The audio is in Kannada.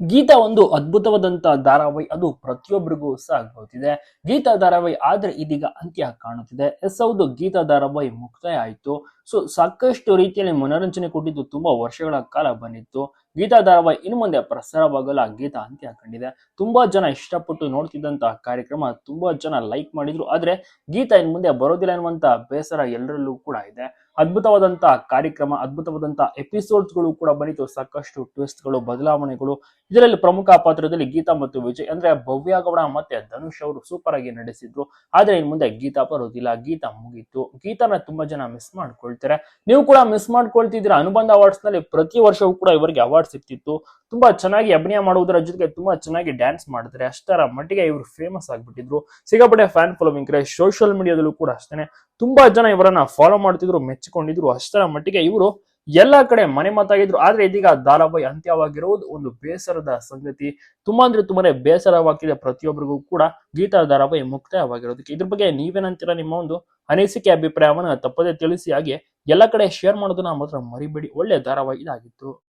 ಗೀತಾ ಒಂದು ಅದ್ಭುತವಾದಂತ ಧಾರಾವಾಹಿ, ಅದು ಪ್ರತಿಯೊಬ್ಬರಿಗೂ ಸಹ ಗೊತ್ತಿದೆ ಗೀತಾ ಧಾರಾವಾಹಿ ಆದ್ರೆ ಇದೀಗ ಅಂತ್ಯ ಕಾಣುತ್ತಿದೆ. ಎಸ್, ಹೌದು, ಗೀತಾ ಧಾರಾವಾಹಿ ಮುಕ್ತಾಯ ಆಯಿತು. ಸೊ ಸಾಕಷ್ಟು ರೀತಿಯಲ್ಲಿ ಮನೋರಂಜನೆ ಕೊಟ್ಟಿದ್ದು ತುಂಬಾ ವರ್ಷಗಳ ಕಾಲ ಬಂದಿತ್ತು. ಗೀತಾ ಧಾರಾವಾಹಿ ಇನ್ನು ಮುಂದೆ ಪ್ರಸಾರವಾಗಲ್ಲ ಗೀತಾ ಅಂತ್ಯ ಕಂಡಿದೆ ತುಂಬಾ ಜನ ಇಷ್ಟಪಟ್ಟು ನೋಡ್ತಿದ್ದಂತ ಕಾರ್ಯಕ್ರಮ, ತುಂಬಾ ಜನ ಲೈಕ್ ಮಾಡಿದ್ರು. ಆದ್ರೆ ಗೀತಾ ಇನ್ ಮುಂದೆ ಬರೋದಿಲ್ಲ ಎನ್ನುವಂತ ಬೇಸರ ಎಲ್ಲರಲ್ಲೂ ಕೂಡ ಇದೆ. ಅದ್ಭುತವಾದಂತ ಕಾರ್ಯಕ್ರಮ ಅದ್ಭುತವಾದಂತ ಎಪಿಸೋಡ್ಸ್ಗಳು ಕೂಡ ಬಂದಿತು ಸಾಕಷ್ಟು ಟ್ವಿಸ್ಟ್ಗಳು ಬದಲಾವಣೆಗಳು. ಇದರಲ್ಲಿ ಪ್ರಮುಖ ಪಾತ್ರದಲ್ಲಿ ಗೀತಾ ಮತ್ತು ವಿಜಯ್ ಅಂದ್ರೆ ಭವ್ಯ ಗೌಡ ಮತ್ತೆ ಧನುಷ್ ಅವರು ಸೂಪರ್ ಆಗಿ ನಡೆಸಿದ್ರು ಆದ್ರೆ ಇನ್ ಮುಂದೆ ಗೀತಾ ಬರೋದಿಲ್ಲ. ಗೀತಾ ಮುಗೀತು. ಗೀತಾನ ತುಂಬಾ ಜನ ಮಿಸ್ ಮಾಡ್ಕೊಳ್ತಾರೆ. ನೀವು ಕೂಡ ಮಿಸ್ ಮಾಡ್ಕೊಳ್ತಿದ್ದೀರಾ? ಅನುಬಂಧ ಅವಾರ್ಡ್ಸ್ನಲ್ಲಿ ಪ್ರತಿ ವರ್ಷವೂ ಕೂಡ ಇವರಿಗೆ ಅವಾರ್ಡ್ ಸಿಗ್ತಿತ್ತು ತುಂಬಾ ಚೆನ್ನಾಗಿ ಅಭಿನಯ ಮಾಡುವುದರ ಜೊತೆಗೆ ತುಂಬಾ ಚೆನ್ನಾಗಿ ಡ್ಯಾನ್ಸ್ ಮಾಡಿದ್ರೆ ಅಷ್ಟರ ಮಟ್ಟಿಗೆ ಇವರು ಫೇಮಸ್ ಆಗ್ಬಿಟ್ಟಿದ್ರು. ಸಿಗಾಪಟ್ಟೆ ಫ್ಯಾನ್ ಫಾಲೋವಿಂಗ್ ಕ್ರೆ ಸೋಷಿಯಲ್ ಮೀಡಿಯಾದಲ್ಲೂ ಕೂಡ ಅಷ್ಟೇ ತುಂಬಾ ಜನ ಇವರನ್ನ ಫಾಲೋ ಮಾಡ್ತಿದ್ರು, ಮೆಚ್ಚಿಕೊಂಡಿದ್ರು, ಅಷ್ಟರ ಮಟ್ಟಿಗೆ ಇವರು ಎಲ್ಲಾ ಕಡೆ ಮನೆ ಮಾತಾಗಿದ್ರು. ಆದ್ರೆ ಇದೀಗ ಧಾರಾವಾಹಿ ಅಂತ್ಯವಾಗಿರುವುದು ಒಂದು ಬೇಸರದ ಸಂಗತಿ. ತುಂಬಾ ಅಂದ್ರೆ ತುಂಬಾನೇ ಬೇಸರವಾಗಿದೆ ಪ್ರತಿಯೊಬ್ಬರಿಗೂ ಕೂಡ. ಗೀತಾ ಧಾರಾವಾಹಿ ಮುಕ್ತಾಯವಾಗಿರೋದಕ್ಕೆ. ಇದ್ರ ಬಗ್ಗೆ ನೀವೇನಂತೀರಾ ನಿಮ್ಮ ಒಂದು ಅನಿಸಿಕೆ, ಅಭಿಪ್ರಾಯವನ್ನ ತಪ್ಪದೇ ತಿಳಿಸಿ ಹಾಗೆ ಎಲ್ಲ ಕಡೆ ಶೇರ್ ಮಾಡೋದನ್ನ ಮಾತ್ರ ಮರಿಬೇಡಿ. ಒಳ್ಳೆ ಧಾರಾವಾಹಿ ಇದಾಗಿತ್ತು.